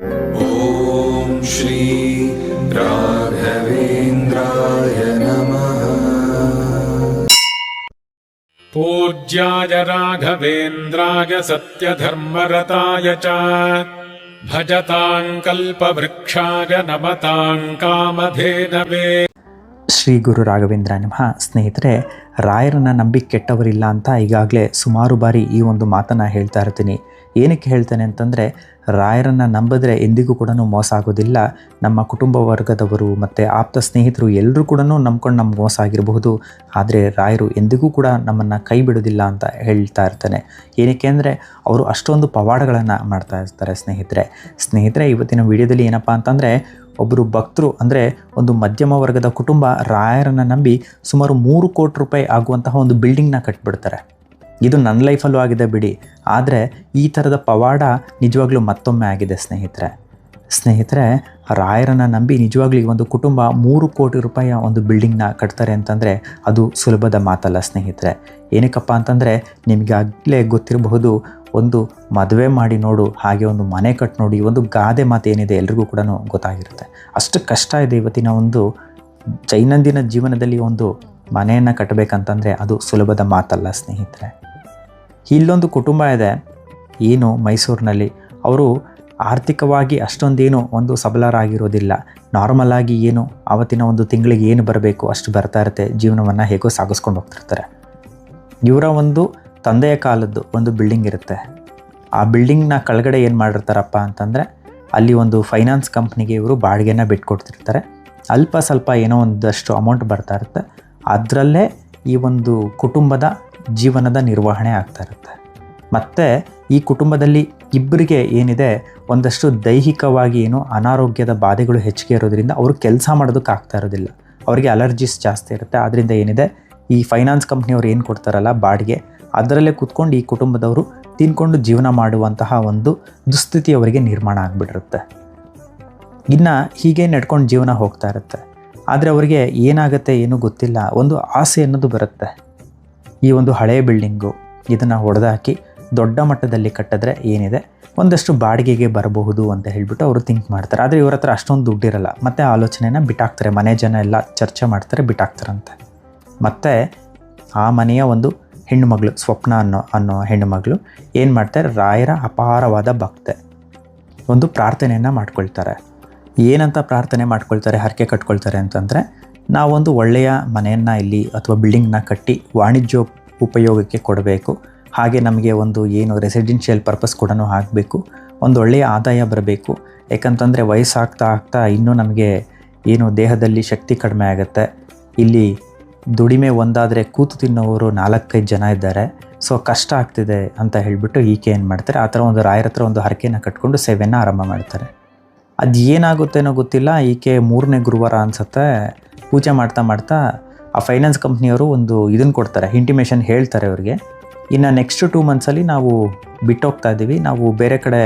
ॐ श्री राघवेन्द्राय नमः पूज्याय राघवेन्द्राय सत्यधर्मरताय च भजताम् कल्पवृक्षाय नमताम् कामधेनवे ಶ್ರೀ ಗುರು ರಾಘವೇಂದ್ರ ನಮಃ ಸ್ನೇಹಿತರೆ ರಾಯರನ್ನ ನಂಬಿ ಕೆಟ್ಟವರಿಲ್ಲ ಅಂತ ಈಗಾಗಲೇ ಸುಮಾರು ಬಾರಿ ಈ ಒಂದು ಮಾತನ್ನು ಹೇಳ್ತಾ ಇರ್ತೀನಿ ಏನಕ್ಕೆ ಹೇಳ್ತಾನೆ ಅಂತಂದರೆ, ರಾಯರನ್ನು ನಂಬಿದ್ರೆ ಎಂದಿಗೂ ಕೂಡ ಮೋಸ ಆಗೋದಿಲ್ಲ. ನಮ್ಮ ಕುಟುಂಬ ವರ್ಗದವರು ಮತ್ತು ಆಪ್ತ ಸ್ನೇಹಿತರು ಎಲ್ಲರೂ ಕೂಡ ನಂಬ್ಕೊಂಡು ನಮ್ಗೆ ಮೋಸ ಆಗಿರಬಹುದು. ಆದರೆ ರಾಯರು ಎಂದಿಗೂ ಕೂಡ ನಮ್ಮನ್ನು ಕೈ ಬಿಡೋದಿಲ್ಲ ಅಂತ ಹೇಳ್ತಾ ಇರ್ತಾನೆ. ಏನಕ್ಕೆ ಅಂದರೆ, ಅವರು ಅಷ್ಟೊಂದು ಪವಾಡಗಳನ್ನು ಮಾಡ್ತಾ ಇರ್ತಾರೆ ಸ್ನೇಹಿತರೆ. ಸ್ನೇಹಿತರೆ, ಇವತ್ತಿನ ವಿಡಿಯೋದಲ್ಲಿ ಏನಪ್ಪ ಅಂತಂದರೆ ಒಬ್ಬರು ಭಕ್ತರು ಅಂದರೆ ಒಂದು ಮಧ್ಯಮ ವರ್ಗದ ಕುಟುಂಬ ರಾಯರನ್ನು ನಂಬಿ ಸುಮಾರು ಮೂರು ಕೋಟಿ ರೂಪಾಯಿ ಆಗುವಂತಹ ಒಂದು ಬಿಲ್ಡಿಂಗ್ನ ಕಟ್ಬಿಡ್ತಾರೆ. ಇದು ನನ್ನ ಲೈಫಲ್ಲೂ ಆಗಿದೆ ಬಿಡಿ. ಆದರೆ ಈ ಥರದ ಪವಾಡ ನಿಜವಾಗ್ಲೂ ಮತ್ತೊಮ್ಮೆ ಆಗಿದೆ, ಸ್ನೇಹಿತರೆ. ಸ್ನೇಹಿತರೆ, ರಾಯರನ್ನು ನಂಬಿ ನಿಜವಾಗ್ಲೂ ಒಂದು ಕುಟುಂಬ ಮೂರು ಕೋಟಿ ರೂಪಾಯಿಯ ಒಂದು ಬಿಲ್ಡಿಂಗ್ನ ಕಟ್ತಾರೆ ಅಂತಂದರೆ ಅದು ಸುಲಭದ ಮಾತಲ್ಲ, ಸ್ನೇಹಿತರೆ. ಏನಕ್ಕಪ್ಪ ಅಂತಂದರೆ ನಿಮಗಾಗಲೇ ಗೊತ್ತಿರಬಹುದು, ಒಂದು ಮದುವೆ ಮಾಡಿ ನೋಡು, ಹಾಗೆ ಒಂದು ಮನೆ ಕಟ್ಟಿ ನೋಡಿ ಒಂದು ಗಾದೆ ಮಾತು ಏನಿದೆ ಎಲ್ರಿಗೂ ಕೂಡ ಗೊತ್ತಾಗಿರುತ್ತೆ. ಅಷ್ಟು ಕಷ್ಟ ಇದೆ ಇವತ್ತಿನ ಒಂದು ದೈನಂದಿನ ಜೀವನದಲ್ಲಿ ಒಂದು ಮನೆಯನ್ನು ಕಟ್ಟಬೇಕಂತಂದರೆ ಅದು ಸುಲಭದ ಮಾತಲ್ಲ, ಸ್ನೇಹಿತರೆ. ಇಲ್ಲೊಂದು ಕುಟುಂಬ ಇದೆ. ಏನು ಮೈಸೂರಿನಲ್ಲಿ? ಅವರು ಆರ್ಥಿಕವಾಗಿ ಅಷ್ಟೊಂದೇನು ಒಂದು ಸಬಲರಾಗಿರೋದಿಲ್ಲ. ನಾರ್ಮಲ್ ಆಗಿ ಏನು ಆವತ್ತಿನ ಒಂದು ತಿಂಗಳಿಗೆ ಏನು ಬರಬೇಕು ಅಷ್ಟು ಬರ್ತಾ ಇರುತ್ತೆ. ಜೀವನವನ್ನು ಹೇಗೋ ಸಾಗಿಸ್ಕೊಂಡು ಹೋಗ್ತಿರ್ತಾರೆ. ಇವರ ಒಂದು ತಂದೆಯ ಕಾಲದ್ದು ಒಂದು ಬಿಲ್ಡಿಂಗ್ ಇರುತ್ತೆ. ಆ ಬಿಲ್ಡಿಂಗ್ನ ಕೆಳಗಡೆ ಏನು ಮಾಡಿರ್ತಾರಪ್ಪ ಅಂತಂದರೆ, ಅಲ್ಲಿ ಒಂದು ಫೈನಾನ್ಸ್ ಕಂಪ್ನಿಗೆ ಇವರು ಬಾಡಿಗೆನ ಬಿಟ್ಕೊಡ್ತಿರ್ತಾರೆ. ಅಲ್ಪ ಸ್ವಲ್ಪ ಏನೋ ಒಂದಷ್ಟು ಅಮೌಂಟ್ ಬರ್ತಾ ಇರುತ್ತೆ. ಅದರಲ್ಲೇ ಈ ಒಂದು ಕುಟುಂಬದ ಜೀವನದ ನಿರ್ವಹಣೆ ಆಗ್ತಾ ಇರುತ್ತೆ. ಮತ್ತು ಈ ಕುಟುಂಬದಲ್ಲಿ ಇಬ್ಬರಿಗೆ ಏನಿದೆ, ಒಂದಷ್ಟು ದೈಹಿಕವಾಗಿ ಏನು ಅನಾರೋಗ್ಯದ ಬಾಧೆಗಳು ಹೆಚ್ಚಿಗೆ ಇರೋದ್ರಿಂದ ಅವರು ಕೆಲಸ ಮಾಡೋದಕ್ಕೆ ಆಗ್ತಾ ಇರೋದಿಲ್ಲ. ಅವರಿಗೆ ಅಲರ್ಜೀಸ್ ಜಾಸ್ತಿ ಇರುತ್ತೆ. ಆದ್ದರಿಂದ ಏನಿದೆ, ಈ ಫೈನಾನ್ಸ್ ಕಂಪ್ನಿಯವ್ರು ಏನು ಕೊಡ್ತಾರಲ್ಲ ಬಾಡಿಗೆ, ಅದರಲ್ಲೇ ಕೂತ್ಕೊಂಡು ಈ ಕುಟುಂಬದವರು ತಿನ್ಕೊಂಡು ಜೀವನ ಮಾಡುವಂತಹ ಒಂದು ದುಸ್ಥಿತಿ ಅವರಿಗೆ ನಿರ್ಮಾಣ ಆಗಿಬಿಟ್ಟಿರುತ್ತೆ. ಇನ್ನು ಹೀಗೆ ನಡ್ಕೊಂಡು ಜೀವನ ಹೋಗ್ತಾ ಇರುತ್ತೆ. ಆದರೆ ಅವರಿಗೆ ಏನಾಗುತ್ತೆ ಏನೂ ಗೊತ್ತಿಲ್ಲ. ಒಂದು ಆಸೆ ಅನ್ನೋದು ಬರುತ್ತೆ. ಈ ಒಂದು ಹಳೆಯ ಬಿಲ್ಡಿಂಗು ಇದನ್ನು ಹೊಡೆದಾಕಿ ದೊಡ್ಡ ಮಟ್ಟದಲ್ಲಿ ಕಟ್ಟಿದ್ರೆ ಏನಿದೆ? ಒಂದಷ್ಟು ಬಾಡಿಗೆಗೆ ಬರಬಹುದು ಅಂತ ಹೇಳಿಬಿಟ್ಟು ಅವರು ಥಿಂಕ್ ಮಾಡ್ತಾರೆ. ಆದರೆ ಇವ್ರ ಹತ್ರ ಅಷ್ಟೊಂದು ದುಡ್ಡಿರಲ್ಲ. ಮತ್ತು ಆಲೋಚನೆನ ಬಿಟ್ಟಾಕ್ತಾರೆ. ಮನೆ ಜನ ಎಲ್ಲ ಚರ್ಚೆ ಮಾಡ್ತಾರೆ, ಬಿಟ್ಟಾಕ್ತಾರಂತೆ. ಮತ್ತು ಆ ಮನೆಯ ಒಂದು ಹೆಣ್ಣುಮಗಳು, ಸ್ವಪ್ನ ಅನ್ನೋ ಅನ್ನೋ ಹೆಣ್ಣುಮಗಳು ಏನು ಮಾಡ್ತಾರೆ? ರಾಯರ ಅಪಾರವಾದ ಭಕ್ತೆ. ಒಂದು ಪ್ರಾರ್ಥನೆಯನ್ನು ಮಾಡ್ಕೊಳ್ತಾರೆ. ಏನಂತ ಪ್ರಾರ್ಥನೆ ಮಾಡ್ಕೊಳ್ತಾರೆ, ಹರಕೆ ಕಟ್ಕೊಳ್ತಾರೆ ಅಂತಂದರೆ ನಾವೊಂದು ಒಳ್ಳೆಯ ಮನೆಯನ್ನು ಇಲ್ಲಿ ಅಥವಾ ಬಿಲ್ಡಿಂಗ್ನ ಕಟ್ಟಿ ವಾಣಿಜ್ಯ ಉಪಯೋಗಕ್ಕೆ ಕೊಡಬೇಕು. ಹಾಗೆ ನಮಗೆ ಒಂದು ಏನು ರೆಸಿಡೆನ್ಷಿಯಲ್ ಪರ್ಪಸ್ ಕೂಡ ಆಗಬೇಕು. ಒಂದು ಒಳ್ಳೆಯ ಆದಾಯ ಬರಬೇಕು. ಯಾಕಂತಂದರೆ ವಯಸ್ಸಾಗ್ತಾ ಆಗ್ತಾ ಇನ್ನೂ ನಮಗೆ ಏನು ದೇಹದಲ್ಲಿ ಶಕ್ತಿ ಕಡಿಮೆ ಆಗುತ್ತೆ. ಇಲ್ಲಿ ದುಡಿಮೆ ಒಂದಾದರೆ ಕೂತು ತಿನ್ನೋರು ನಾಲ್ಕೈದು ಜನ ಇದ್ದಾರೆ. ಸೊ ಕಷ್ಟ ಆಗ್ತಿದೆ ಅಂತ ಹೇಳಿಬಿಟ್ಟು ಈಕೆ ಏನು ಮಾಡ್ತಾರೆ? ಆ ಥರ ಒಂದು ರಾಯರ ಹತ್ರ ಒಂದು ಹರಕೆಯನ್ನು ಕಟ್ಕೊಂಡು ಸೇವೆಯನ್ನು ಆರಂಭ ಮಾಡ್ತಾರೆ. ಅದು ಏನಾಗುತ್ತೇನೋ ಗೊತ್ತಿಲ್ಲ. ಈಕೆ ಮೂರನೇ ಗುರುವಾರ ಅನಿಸುತ್ತೆ. ಪೂಜೆ ಮಾಡ್ತಾ ಮಾಡ್ತಾ ಆ ಫೈನಾನ್ಸ್ ಕಂಪ್ನಿಯವರು ಒಂದು ಇದನ್ನು ಕೊಡ್ತಾರೆ ಇಂಟಿಮೇಷನ್ ಹೇಳ್ತಾರೆ ಅವ್ರಿಗೆ. ಇನ್ನು ನೆಕ್ಸ್ಟ್ ಟೂ ಮಂತ್ಸಲ್ಲಿ ನಾವು ಬಿಟ್ಟೋಗ್ತಾ ಇದ್ದೀವಿ. ನಾವು ಬೇರೆ ಕಡೆ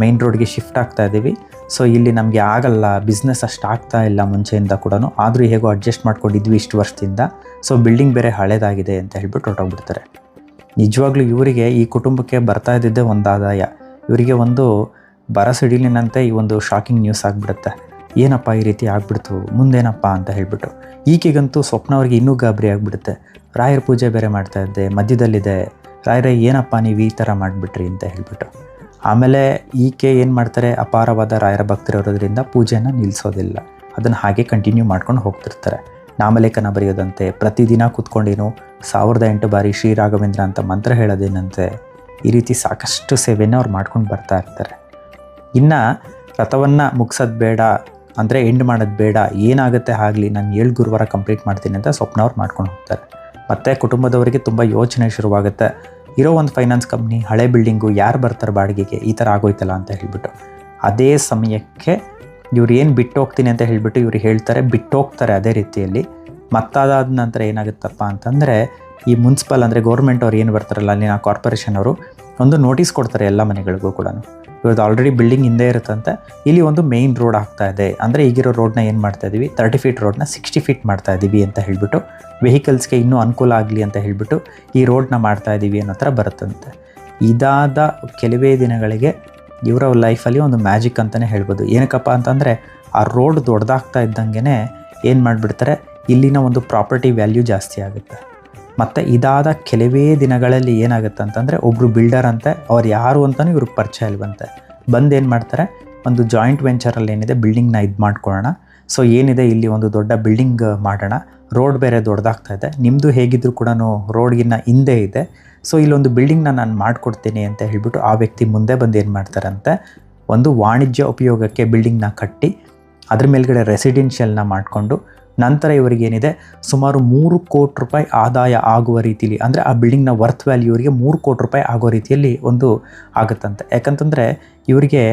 ಮೈನ್ ರೋಡ್ಗೆ ಶಿಫ್ಟ್ ಆಗ್ತಾ ಇದ್ದೀವಿ. ಸೊ ಇಲ್ಲಿ ನಮಗೆ ಆಗಲ್ಲ ಬಿಸ್ನೆಸ್ ಅಷ್ಟು ಆಗ್ತಾ ಇಲ್ಲ ಮುಂಚೆಯಿಂದ ಕೂಡ ಆದರೂ ಹೇಗೋ ಅಡ್ಜಸ್ಟ್ ಮಾಡ್ಕೊಂಡಿದ್ವಿ ಇಷ್ಟು ವರ್ಷದಿಂದ. ಸೊ ಬಿಲ್ಡಿಂಗ್ ಬೇರೆ ಹಳೇದಾಗಿದೆ ಅಂತ ಹೇಳ್ಬಿಟ್ಟು ಹೊರಟೋಗ್ಬಿಡ್ತಾರೆ. ನಿಜವಾಗ್ಲೂ ಇವರಿಗೆ ಈ ಕುಟುಂಬಕ್ಕೆ ಬರ್ತಾ ಇದ್ದಿದ್ದೇ ಒಂದು ಆದಾಯ ಇವರಿಗೆ ಒಂದು ಬರ ಸಿಡಿಲಿನಂತೆ ಈ ಒಂದು ಶಾಕಿಂಗ್ ನ್ಯೂಸ್ ಆಗಿಬಿಡುತ್ತೆ. ಏನಪ್ಪ ಈ ರೀತಿ ಆಗ್ಬಿಡ್ತು, ಮುಂದೇನಪ್ಪ ಅಂತ ಹೇಳ್ಬಿಟ್ಟು. ಈಕೆಗಂತೂ ಸ್ವಪ್ನ ಅವ್ರಿಗೆ ಇನ್ನೂ ಗಾಬರಿ ಆಗಿಬಿಡುತ್ತೆ. ರಾಯರ ಪೂಜೆ ಬೇರೆ ಮಾಡ್ತಾ ಇದ್ದೆ, ಮಧ್ಯದಲ್ಲಿದೆ. ರಾಯರೇ, ಏನಪ್ಪ ನೀವು ಈ ಥರ ಮಾಡಿಬಿಟ್ರಿ ಅಂತ ಹೇಳ್ಬಿಟ್ಟು. ಆಮೇಲೆ ಈಕೆ ಏನು ಮಾಡ್ತಾರೆ, ಅಪಾರವಾದ ರಾಯರ ಭಕ್ತರಿರೋದ್ರಿಂದ ಪೂಜೆನ ನಿಲ್ಲಿಸೋದಿಲ್ಲ ಅದನ್ನು ಹಾಗೆ ಕಂಟಿನ್ಯೂ ಮಾಡ್ಕೊಂಡು ಹೋಗ್ತಿರ್ತಾರೆ. ನಾಮಲೇಖನ ಬರೆಯೋದಂತೆ, ಪ್ರತಿದಿನ ಕೂತ್ಕೊಂಡೇನು ಸಾವಿರದ ಎಂಟು ಬಾರಿ ಶ್ರೀ ರಾಘವೇಂದ್ರ ಅಂತ ಮಂತ್ರ ಹೇಳೋದೇನಂತೆ, ಈ ರೀತಿ ಸಾಕಷ್ಟು ಸೇವೆಯನ್ನು ಅವ್ರು ಮಾಡ್ಕೊಂಡು ಬರ್ತಾ ಇರ್ತಾರೆ. ಇನ್ನು ರಥವನ್ನು ಮುಗಿಸೋದು ಬೇಡ ಅಂದರೆ ಎಂಡ್ ಮಾಡೋದು ಬೇಡ, ಏನಾಗುತ್ತೆ ಆಗಲಿ, ನಾನು ಏಳು ಗುರುವಾರ ಕಂಪ್ಲೀಟ್ ಮಾಡ್ತೀನಿ ಅಂತ ಸ್ವಪ್ನವ್ರು ಮಾಡ್ಕೊಂಡು ಹೋಗ್ತಾರೆ. ಮತ್ತು ಕುಟುಂಬದವರಿಗೆ ತುಂಬ ಯೋಚನೆ ಶುರುವಾಗುತ್ತೆ. ಇರೋ ಒಂದು ಫೈನಾನ್ಸ್ ಕಂಪ್ನಿ ಹಳೆ ಬಿಲ್ಡಿಂಗು ಯಾರು ಬರ್ತಾರೆ ಬಾಡಿಗೆಗೆ, ಈ ಥರ ಆಗೋಯ್ತಲ್ಲ ಅಂತ ಹೇಳಿಬಿಟ್ಟು. ಅದೇ ಸಮಯಕ್ಕೆ ಇವ್ರು ಏನು ಬಿಟ್ಟು ಹೋಗ್ತೀನಿ ಅಂತ ಹೇಳಿಬಿಟ್ಟು ಇವ್ರು ಹೇಳ್ತಾರೆ ಬಿಟ್ಟು ಹೋಗ್ತಾರೆ ಅದೇ ರೀತಿಯಲ್ಲಿ. ಮತ್ತಾದ ನಂತರ ಏನಾಗುತ್ತಪ್ಪ ಅಂತಂದರೆ, ಈ ಮುನ್ಸಿಪಲ್ ಅಂದರೆ ಗೌರ್ಮೆಂಟ್ ಅವ್ರು ಏನು ಬರ್ತಾರಲ್ಲ, ಅಲ್ಲಿನ ಕಾರ್ಪೊರೇಷನ್ ಅವರು, ಒಂದು ನೋಟಿಸ್ ಕೊಡ್ತಾರೆ ಎಲ್ಲ ಮನೆಗಳಿಗೂ ಕೂಡ ಇವ್ರದ್ದು ಆಲ್ರೆಡಿ ಬಿಲ್ಡಿಂಗ್ ಹಿಂದೆ ಇರುತ್ತಂತೆ. ಇಲ್ಲಿ ಒಂದು ಮೇಯ್ನ್ ರೋಡ್ ಆಗ್ತಾ ಇದೆ. ಅಂದರೆ ಈಗಿರೋ ರೋಡ್ನ ಏನು ಮಾಡ್ತಾ ಇದ್ದೀವಿ ತರ್ಟಿ ಫೀಟ್ ರೋಡ್ನ ಸಿಕ್ಸ್ಟಿ ಫೀಟ್ ಮಾಡ್ತಾ ಇದ್ದೀವಿ ಅಂತ ಹೇಳಿಬಿಟ್ಟು ವೆಹಿಕಲ್ಸ್ಗೆ ಇನ್ನೂ ಅನುಕೂಲ ಆಗಲಿ ಅಂತ ಹೇಳಿಬಿಟ್ಟು ಈ ರೋಡ್ನ ಮಾಡ್ತಾ ಇದ್ದೀವಿ ಅನ್ನೋ ಥರ ಬರುತ್ತಂತೆ. ಇದಾದ ಕೆಲವೇ ದಿನಗಳಿಗೆ ಇವರ ಲೈಫಲ್ಲಿ ಒಂದು ಮ್ಯಾಜಿಕ್ ಅಂತಲೇ ಹೇಳ್ಬೋದು. ಏನಕ್ಕಪ್ಪ ಅಂತಂದರೆ, ಆ ರೋಡ್ ದೊಡ್ಡದಾಗ್ತಾ ಇದ್ದಂಗೆ ಏನು ಮಾಡಿಬಿಡ್ತಾರೆ? ಇಲ್ಲಿನ ಒಂದು ಪ್ರಾಪರ್ಟಿ ವ್ಯಾಲ್ಯೂ ಜಾಸ್ತಿ ಆಗುತ್ತೆ. ಮತ್ತು ಇದಾದ ಕೆಲವೇ ದಿನಗಳಲ್ಲಿ ಏನಾಗುತ್ತೆ ಅಂತಂದರೆ ಒಬ್ಬರು ಬಿಲ್ಡರ್ ಅಂತೆ, ಅವ್ರು ಯಾರು ಅಂತಲೂ ಇವ್ರಿಗೆ ಪರಿಚಯ ಇಲ್ವಂತೆ. ಬಂದು ಏನು ಮಾಡ್ತಾರೆ, ಒಂದು ಜಾಯಿಂಟ್ ವೆಂಚರಲ್ಲಿ ಏನಿದೆ ಬಿಲ್ಡಿಂಗ್ನ ಇದು ಮಾಡ್ಕೊಳ್ಳೋಣ. ಸೊ ಏನಿದೆ, ಇಲ್ಲಿ ಒಂದು ದೊಡ್ಡ ಬಿಲ್ಡಿಂಗ್ ಮಾಡೋಣ. ರೋಡ್ ಬೇರೆ ದೊಡ್ಡದಾಗ್ತಾ ಇದೆ. ನಿಮ್ಮದು ಹೇಗಿದ್ದರೂ ಕೂಡ ರೋಡ್ಗಿನ್ನ ಹಿಂದೆ ಇದೆ. ಸೊ ಇಲ್ಲೊಂದು ಬಿಲ್ಡಿಂಗ್ನ ನಾನು ಮಾಡಿಕೊಡ್ತೀನಿ ಅಂತ ಹೇಳಿಬಿಟ್ಟು ಆ ವ್ಯಕ್ತಿ ಮುಂದೆ ಬಂದು ಏನು ಮಾಡ್ತಾರಂತೆ, ಒಂದು ವಾಣಿಜ್ಯ ಉಪಯೋಗಕ್ಕೆ ಬಿಲ್ಡಿಂಗ್ನ ಕಟ್ಟಿ, ಅದ್ರ ಮೇಲ್ಗಡೆ ರೆಸಿಡೆನ್ಷಿಯಲ್ನ ಮಾಡಿಕೊಂಡು ನಂತರ ಇವರಿಗೇನಿದೆ? ಸುಮಾರು ಮೂರು ಕೋಟಿ ರೂಪಾಯಿ ಆದಾಯ ಆಗುವ ರೀತಿಯಲ್ಲಿ ಅಂದರೆ ಆ ಬಿಲ್ಡಿಂಗ್ನ ವರ್ತ್ ವ್ಯಾಲ್ಯೂ ಇವರಿಗೆ ಮೂರು ಕೋಟಿ ರೂಪಾಯಿ ಆಗೋ ರೀತಿಯಲ್ಲಿ ಒಂದು ಆಗುತ್ತಂತೆ. ಯಾಕಂತಂದರೆ ಇವರಿಗೆ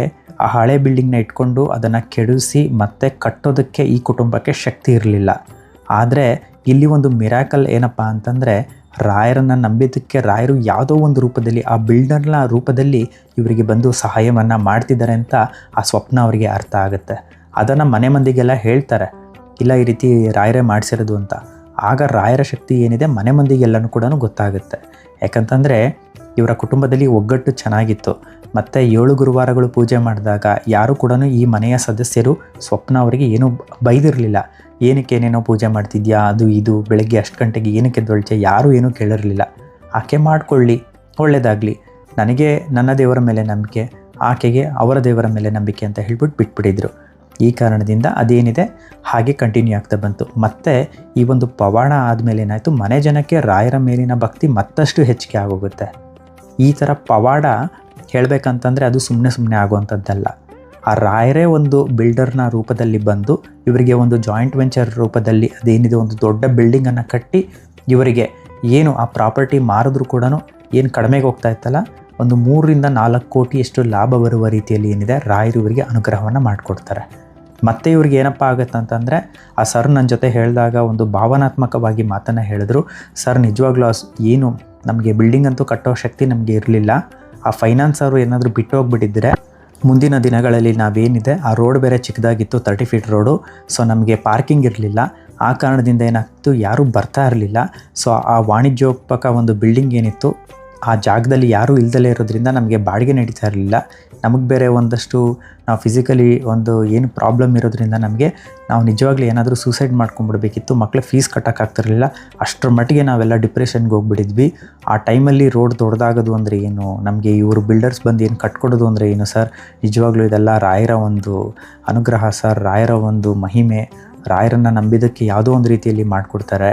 ಆ ಹಳೆ ಬಿಲ್ಡಿಂಗ್ನ ಇಟ್ಕೊಂಡು ಅದನ್ನು ಕೆಡಿಸಿ ಮತ್ತೆ ಕಟ್ಟೋದಕ್ಕೆ ಈ ಕುಟುಂಬಕ್ಕೆ ಶಕ್ತಿ ಇರಲಿಲ್ಲ. ಆದರೆ ಇಲ್ಲಿ ಒಂದು ಮಿರಾಕಲ್ ಏನಪ್ಪ ಅಂತಂದರೆ ರಾಯರನ್ನು ನಂಬಿದ್ದಕ್ಕೆ ರಾಯರು ಯಾವುದೋ ಒಂದು ರೂಪದಲ್ಲಿ ಆ ಬಿಲ್ಡರ್ನ ರೂಪದಲ್ಲಿ ಇವರಿಗೆ ಬಂದು ಸಹಾಯವನ್ನು ಮಾಡ್ತಿದ್ದಾರೆ ಅಂತ ಆ ಸ್ವಪ್ನ ಅವರಿಗೆ ಅರ್ಥ ಆಗುತ್ತೆ. ಅದನ್ನು ಮನೆ ಮಂದಿಗೆಲ್ಲ ಹೇಳ್ತಾರೆ. ಇಲ್ಲ ಈ ರೀತಿ ರಾಯರೇ ಮಾಡಿಸಿರೋದು ಅಂತ. ಆಗ ರಾಯರ ಶಕ್ತಿ ಏನಿದೆ ಮನೆ ಮಂದಿಗೆಲ್ಲನೂ ಕೂಡ ಗೊತ್ತಾಗುತ್ತೆ. ಯಾಕಂತಂದರೆ ಇವರ ಕುಟುಂಬದಲ್ಲಿ ಒಗ್ಗಟ್ಟು ಚೆನ್ನಾಗಿತ್ತು. ಮತ್ತು ಏಳು ಗುರುವಾರಗಳು ಪೂಜೆ ಮಾಡಿದಾಗ ಯಾರೂ ಕೂಡ ಈ ಮನೆಯ ಸದಸ್ಯರು ಸ್ವಪ್ನ ಅವರಿಗೆ ಏನೂ ಬೈದಿರಲಿಲ್ಲ. ಏನಕ್ಕೆ ಏನೇನೋ ಪೂಜೆ ಮಾಡ್ತಿದ್ಯಾ? ಅದು ಇದು, ಬೆಳಗ್ಗೆ ಅಷ್ಟು ಗಂಟೆಗೆ ಏನಕ್ಕೆ ದೊಳಚೆ ಯಾರೂ ಏನೂ ಕೇಳಿರಲಿಲ್ಲ. ಆಕೆ ಮಾಡಿಕೊಳ್ಳಿ ಒಳ್ಳೆಯದಾಗಲಿ ನನಗೆ ನನ್ನ ದೇವರ ಮೇಲೆ ನಂಬಿಕೆ, ಆಕೆಗೆ ಅವರ ದೇವರ ಮೇಲೆ ನಂಬಿಕೆ ಅಂತ ಹೇಳ್ಬಿಟ್ಟು ಬಿಟ್ಬಿಟ್ಟಿದ್ರು. ಈ ಕಾರಣದಿಂದ ಅದೇನಿದೆ? ಹಾಗೆ ಕಂಟಿನ್ಯೂ ಆಗ್ತಾ ಬಂತು. ಮತ್ತು ಈ ಒಂದು ಪವಾಡ ಆದಮೇಲೆ ಏನಾಯಿತು? ಮನೆ ಜನಕ್ಕೆ ರಾಯರ ಮೇಲಿನ ಭಕ್ತಿ ಮತ್ತಷ್ಟು ಹೆಚ್ಚಿಗೆ ಆಗೋಗುತ್ತೆ. ಈ ಥರ ಪವಾಡ ಹೇಳಬೇಕಂತಂದರೆ ಅದು ಸುಮ್ಮನೆ ಸುಮ್ಮನೆ ಆಗುವಂಥದ್ದಲ್ಲ. ಆ ರಾಯರೇ ಒಂದು ಬಿಲ್ಡರ್ನ ರೂಪದಲ್ಲಿ ಬಂದು, ಇವರಿಗೆ ಒಂದು ಜಾಯಿಂಟ್ ವೆಂಚರ್ ರೂಪದಲ್ಲಿ ಅದೇನಿದೆ? ಒಂದು ದೊಡ್ಡ ಬಿಲ್ಡಿಂಗನ್ನು ಕಟ್ಟಿ, ಇವರಿಗೆ ಏನು ಆ ಪ್ರಾಪರ್ಟಿ ಮಾರಿದ್ರು ಕೂಡ ಏನು ಕಡಿಮೆಗೆ ಹೋಗ್ತಾ ಇತ್ತಲ್ಲ? ಒಂದು ಮೂರರಿಂದ ನಾಲ್ಕು ಕೋಟಿಯಷ್ಟು ಲಾಭ ಬರುವ ರೀತಿಯಲ್ಲಿ ಏನಿದೆ? ರಾಯರು ಇವರಿಗೆ ಅನುಗ್ರಹವನ್ನು ಮಾಡಿಕೊಡ್ತಾರೆ. ಮತ್ತೆ ಇವ್ರಿಗೆ ಏನಪ್ಪ ಆಗುತ್ತೆ ಅಂತಂದರೆ ಆ ಸರ್ ನನ್ನ ಜೊತೆ ಹೇಳಿದಾಗ ಒಂದು ಭಾವನಾತ್ಮಕವಾಗಿ ಮಾತನ್ನು ಹೇಳಿದ್ರು. ಸರ್, ನಿಜವಾಗ್ಲೂ ಏನು ನಮಗೆ ಬಿಲ್ಡಿಂಗ್ ಅಂತೂ ಕಟ್ಟೋ ಶಕ್ತಿ ನಮಗೆ ಇರಲಿಲ್ಲ. ಆ ಫೈನಾನ್ಸ್ ಅವರು ಏನಾದರೂ ಬಿಟ್ಟು ಹೋಗ್ಬಿಟ್ಟಿದ್ರೆ ಮುಂದಿನ ದಿನಗಳಲ್ಲಿ ನಾವೇನಿದೆ, ಆ ರೋಡ್ ಬೇರೆ ಚಿಕ್ಕದಾಗಿತ್ತು ತರ್ಟಿ ಫೀಟ್ ರೋಡು ಸೊ ನಮಗೆ ಪಾರ್ಕಿಂಗ್ ಇರಲಿಲ್ಲ. ಆ ಕಾರಣದಿಂದ ಏನಾಗ್ತು ಯಾರೂ ಬರ್ತಾ ಇರಲಿಲ್ಲ. ಸೊ ಆ ವಾಣಿಜ್ಯೋಪಕ ಒಂದು ಬಿಲ್ಡಿಂಗ್ ಏನಿತ್ತು, ಆ ಜಾಗದಲ್ಲಿ ಯಾರೂ ಇಲ್ದಲೇ ಇರೋದ್ರಿಂದ ನಮಗೆ ಬಾಡಿಗೆ ನಡೀತಾ ಇರಲಿಲ್ಲ. ನಮಗೆ ಬೇರೆ ಒಂದಷ್ಟು ನಾವು ಫಿಸಿಕಲಿ ಒಂದು ಏನು ಪ್ರಾಬ್ಲಮ್ ಇರೋದ್ರಿಂದ ನಮಗೆ ನಾವು ನಿಜವಾಗ್ಲೂ ಏನಾದರೂ ಸೂಸೈಡ್ ಮಾಡ್ಕೊಂಡ್ಬಿಡ್ಬೇಕಿತ್ತು ಮಕ್ಕಳ ಫೀಸ್ ಕಟ್ಟೋಕ್ಕಾಗ್ತಿರಲಿಲ್ಲ ಅಷ್ಟರ ಮಟ್ಟಿಗೆ ನಾವೆಲ್ಲ ಡಿಪ್ರೆಷನ್ಗೆ ಹೋಗ್ಬಿಟ್ಟಿದ್ವಿ. ಆ ಟೈಮಲ್ಲಿ ರೋಡ್ ದೊಡ್ಡದಾಗೋದು ಅಂದರೆ ಏನು, ನಮಗೆ ಇವರು ಬಿಲ್ಡರ್ಸ್ ಬಂದು ಏನು ಕಟ್ಕೊಡೋದು ಅಂದರೆ ಏನು ಸರ್? ನಿಜವಾಗ್ಲೂ ಇದೆಲ್ಲ ರಾಯರ ಒಂದು ಅನುಗ್ರಹ ಸರ್, ರಾಯರ ಒಂದು ಮಹಿಮೆ, ರಾಯರನ್ನು ನಂಬಿದ್ದಕ್ಕೆ ಯಾವುದೋ ಒಂದು ರೀತಿಯಲ್ಲಿ ಮಾಡಿಕೊಡ್ತಾರೆ.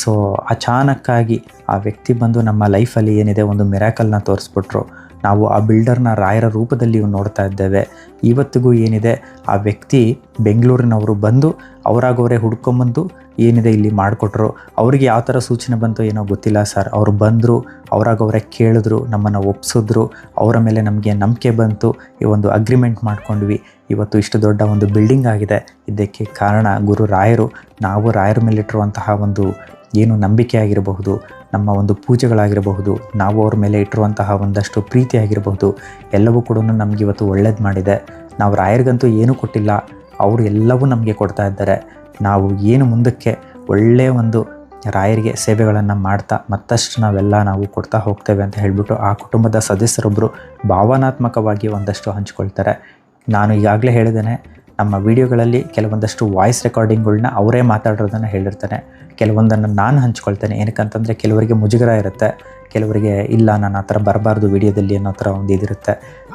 ಸೊ ಅಚಾನಕ್ಕಾಗಿ ಆ ವ್ಯಕ್ತಿ ಬಂದು ನಮ್ಮ ಲೈಫಲ್ಲಿ ಏನಿದೆ ಒಂದು ಮಿರಾಕಲ್ನ ತೋರಿಸ್ಬಿಟ್ರು. ನಾವು ಆ ಬಿಲ್ಡರ್ನ ರಾಯರ ರೂಪದಲ್ಲಿ ನೋಡ್ತಾ ಇದ್ದೇವೆ. ಇವತ್ತಿಗೂ ಏನಿದೆ? ಆ ವ್ಯಕ್ತಿ ಬೆಂಗಳೂರಿನವರು ಬಂದು ಅವರಾಗವರೇ ಹುಡ್ಕೊಂಬಂದು ಏನಿದೆ ಇಲ್ಲಿ ಮಾಡಿಕೊಟ್ರು. ಅವ್ರಿಗೆ ಯಾವ ಥರ ಸೂಚನೆ ಬಂತು ಏನೋ ಗೊತ್ತಿಲ್ಲ ಸರ್. ಅವರು ಬಂದರು ಅವರಾಗವರೇ ಕೇಳಿದ್ರು, ನಮ್ಮನ್ನು ಒಪ್ಪಿಸಿದ್ರು ಅವರ ಮೇಲೆ ನಮಗೆ ನಂಬಿಕೆ ಬಂತು. ಈ ಒಂದು ಅಗ್ರಿಮೆಂಟ್ ಮಾಡ್ಕೊಂಡ್ವಿ. ಇವತ್ತು ಇಷ್ಟು ದೊಡ್ಡ ಒಂದು ಬಿಲ್ಡಿಂಗ್ ಆಗಿದೆ. ಇದಕ್ಕೆ ಕಾರಣ ಗುರು ರಾಯರು. ನಾವು ರಾಯರ ಮೇಲಿಟ್ಟಿರುವಂತಹ ಒಂದು ಏನು ನಂಬಿಕೆ ಆಗಿರಬಹುದು, ನಮ್ಮ ಒಂದು ಪೂಜೆಗಳಾಗಿರಬಹುದು, ನಾವು ಅವ್ರ ಮೇಲೆ ಇಟ್ಟಿರುವಂತಹ ಒಂದಷ್ಟು ಪ್ರೀತಿ ಆಗಿರಬಹುದು, ಎಲ್ಲವೂ ಕೂಡ ನಮಗೆ ಇವತ್ತು ಒಳ್ಳೇದು ಮಾಡಿದೆ. ನಾವು ರಾಯರಿಗಂತೂ ಏನೂ ಕೊಟ್ಟಿಲ್ಲ, ಅವರು ಎಲ್ಲವೂ ನಮಗೆ ಕೊಡ್ತಾ ಇದ್ದಾರೆ. ನಾವು ಏನು ಮುಂದಕ್ಕೆ ಒಳ್ಳೆಯ ಒಂದು ರಾಯರಿಗೆ ಸೇವೆಗಳನ್ನು ಮಾಡ್ತಾ ಮತ್ತಷ್ಟು ನಾವೆಲ್ಲ ನಾವು ಕೊಡ್ತಾ ಹೋಗ್ತೇವೆ ಅಂತ ಹೇಳಿಬಿಟ್ಟು ಆ ಕುಟುಂಬದ ಸದಸ್ಯರೊಬ್ಬರು ಭಾವನಾತ್ಮಕವಾಗಿ ಒಂದಷ್ಟು ಹಂಚ್ಕೊಳ್ತಾರೆ. ನಾನು ಈಗಾಗಲೇ ಹೇಳಿದ್ದೇನೆ, ನಮ್ಮ ವಿಡಿಯೋಗಳಲ್ಲಿ ಕೆಲವೊಂದಷ್ಟು ವಾಯ್ಸ್ ರೆಕಾರ್ಡಿಂಗ್ಗಳನ್ನ ಅವರೇ ಮಾತಾಡೋದನ್ನು ಹೇಳಿರ್ತಾನೆ. ಕೆಲವೊಂದನ್ನು ನಾನು ಹಂಚ್ಕೊಳ್ತೇನೆ. ಏನಕ್ಕಂತಂದರೆ ಕೆಲವರಿಗೆ ಮುಜುಗರ ಇರುತ್ತೆ. ಕೆಲವರಿಗೆ ಇಲ್ಲ, ನಾನು ಆ ಥರ ಬರಬಾರ್ದು ವಿಡಿಯೋದಲ್ಲಿ ಅನ್ನೋ ಥರ ಒಂದು ಇದಿರುತ್ತೆ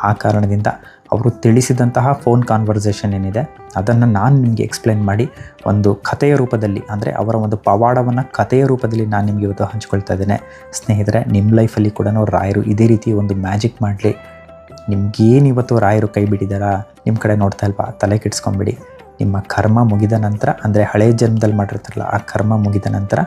ಆ ಕಾರಣದಿಂದ ಅವರು ತಿಳಿಸಿದಂತಹ ಫೋನ್ ಕಾನ್ವರ್ಸೇಷನ್ ಏನಿದೆ, ಅದನ್ನು ನಾನು ನಿಮಗೆ ಎಕ್ಸ್ಪ್ಲೇನ್ ಮಾಡಿ ಒಂದು ಕಥೆಯ ರೂಪದಲ್ಲಿ, ಅಂದರೆ ಅವರ ಒಂದು ಪವಾಡವನ್ನು ಕಥೆಯ ರೂಪದಲ್ಲಿ ನಾನು ನಿಮಗೆ ಇವತ್ತು ಹಂಚ್ಕೊಳ್ತಾ ಇದ್ದೇನೆ. ಸ್ನೇಹಿತರೆ, ನಿಮ್ಮ ಲೈಫಲ್ಲಿ ಕೂಡ ರಾಯರು ಇದೇ ರೀತಿ ಒಂದು ಮ್ಯಾಜಿಕ್ ಮಾಡಲಿ. ನಿಮ್ಗೇನು ಇವತ್ತು ರಾಯರು ಕೈ ಬಿಟ್ಟಿದ್ದಾರಾ, ನಿಮ್ಮ ಕಡೆ ನೋಡ್ತಾ ಇಲ್ವಾ, ತಲೆ ಕೆಡಿಸ್ಕೊಂಬಿಡಿ. ನಿಮ್ಮ ಕರ್ಮ ಮುಗಿದ ನಂತರ, ಅಂದರೆ ಹಳೆ ಜನ್ಮದಲ್ಲಿ ಮಾಡಿರ್ತಾರಲ್ಲ, ಆ ಕರ್ಮ ಮುಗಿದ ನಂತರ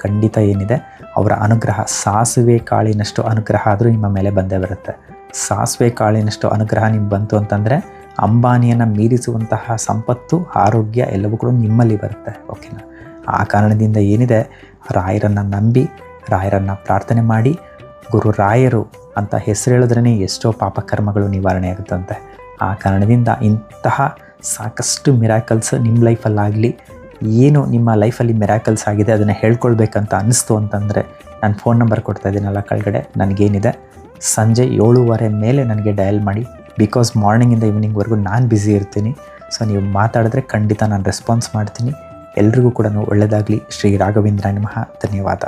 ಖಂಡಿತ ಏನಿದೆ? ಅವರ ಅನುಗ್ರಹ, ಸಾಸಿವೆ ಕಾಳಿನಷ್ಟು ಅನುಗ್ರಹ ಆದರೂ ನಿಮ್ಮ ಮೇಲೆ ಬಂದೇ ಬರುತ್ತೆ. ಸಾಸಿವೆ ಕಾಳಿನಷ್ಟು ಅನುಗ್ರಹ ನಿಮ್ಗೆ ಬಂತು ಅಂತಂದರೆ, ಅಂಬಾನಿಯನ್ನು ಮೀರಿಸುವಂತಹ ಸಂಪತ್ತು, ಆರೋಗ್ಯ ಎಲ್ಲವೂ ಕೂಡ ನಿಮ್ಮಲ್ಲಿ ಬರುತ್ತೆ ಓಕೆನಾ ಆ ಕಾರಣದಿಂದ ಏನಿದೆ? ರಾಯರನ್ನು ನಂಬಿ, ರಾಯರನ್ನು ಪ್ರಾರ್ಥನೆ ಮಾಡಿ, ಗುರು ರಾಯರು ಅಂತ ಹೆಸರು ಹೇಳಿದ್ರೇ ಎಷ್ಟೋ ಪಾಪಕರ್ಮಗಳು ನಿವಾರಣೆ ಆಗುತ್ತಂತೆ. ಆ ಕಾರಣದಿಂದ ಇಂತಹ ಸಾಕಷ್ಟು ಮಿರಾಕಲ್ಸ್ ನಿಮ್ಮ ಲೈಫಲ್ಲಾಗಲಿ ಏನು ನಿಮ್ಮ ಲೈಫಲ್ಲಿ ಮಿರಾಕಲ್ಸ್ ಆಗಿದೆ ಅದನ್ನು ಹೇಳ್ಕೊಳ್ಬೇಕಂತ ಅನ್ನಿಸ್ತು ಅಂತಂದರೆ ನಾನು ಫೋನ್ ನಂಬರ್ ಕೊಡ್ತಾ ಇದ್ದೀನಲ್ಲ ಕೆಳಗಡೆ, ನನಗೇನಿದೆ? ಸಂಜೆ ಏಳುವರೆ ಮೇಲೆ ನನಗೆ ಡಯಲ್ ಮಾಡಿ ಬಿಕಾಸ್ ಮಾರ್ನಿಂಗಿಂದ ಈವ್ನಿಂಗ್ವರೆಗೂ ನಾನು ಬ್ಯುಸಿ ಇರ್ತೀನಿ. ಸೊ ನೀವು ಮಾತಾಡಿದ್ರೆ ಖಂಡಿತ ನಾನು ರೆಸ್ಪಾನ್ಸ್ ಮಾಡ್ತೀನಿ. ಎಲ್ರಿಗೂ ಕೂಡ ಒಳ್ಳೆಯದಾಗಲಿ ಶ್ರೀ ರಾಘವೇಂದ್ರ ನಮಃ. ಧನ್ಯವಾದ.